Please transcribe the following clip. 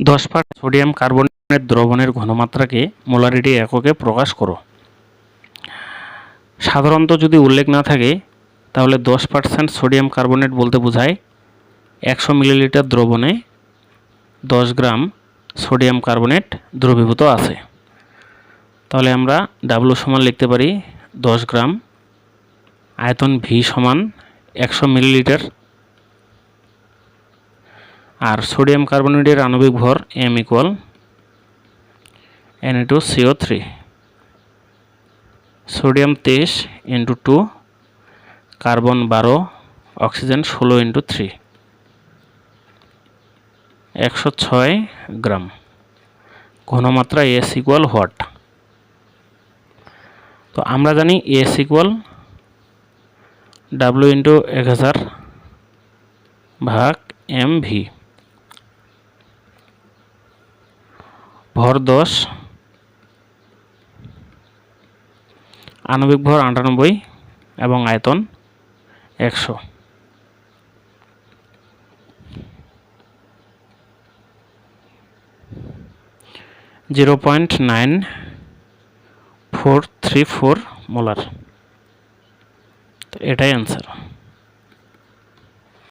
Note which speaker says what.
Speaker 1: দশ part sodium carbonate দ্রবণের ঘনমাত্রাকে molarity এককে প্রকাশ করো। সাধারণত যদি উল্লেখ না থাকে, তাহলে দশ পার্সেন্ট সোডিয়াম কার্বনেট বলতে বোঝায় একশো মিলিলিটার দ্রবণে দশ গ্রাম সোডিয়াম কার্বনেট দ্রবীভূত আছে। তাহলে আমরা ডাব্লু সমান লিখতে পারি দশ গ্রাম আয়তন ভি সমান একশো মিলিলিটার আর সোডিয়াম কার্বনেটের আণবিক ভর M equal N two CO three sodium তেইশ ইন্টু টু কার্বন বারো, অক্সিজেন ষোলো ইন্টু থ্রি একশো ছয় গ্রাম। ঘনমাত্রা এস ইকুয়াল হোয়াট তো আমরা জানি এস ইকুয়াল ডাব্লু ইন্টু এক হাজার ভাগ এম ভি ভর দশ। আণবিক ভর আটানব্বই এবং আয়তন একশো। Zero point nine four three four molar. এটাই অ্যান্সার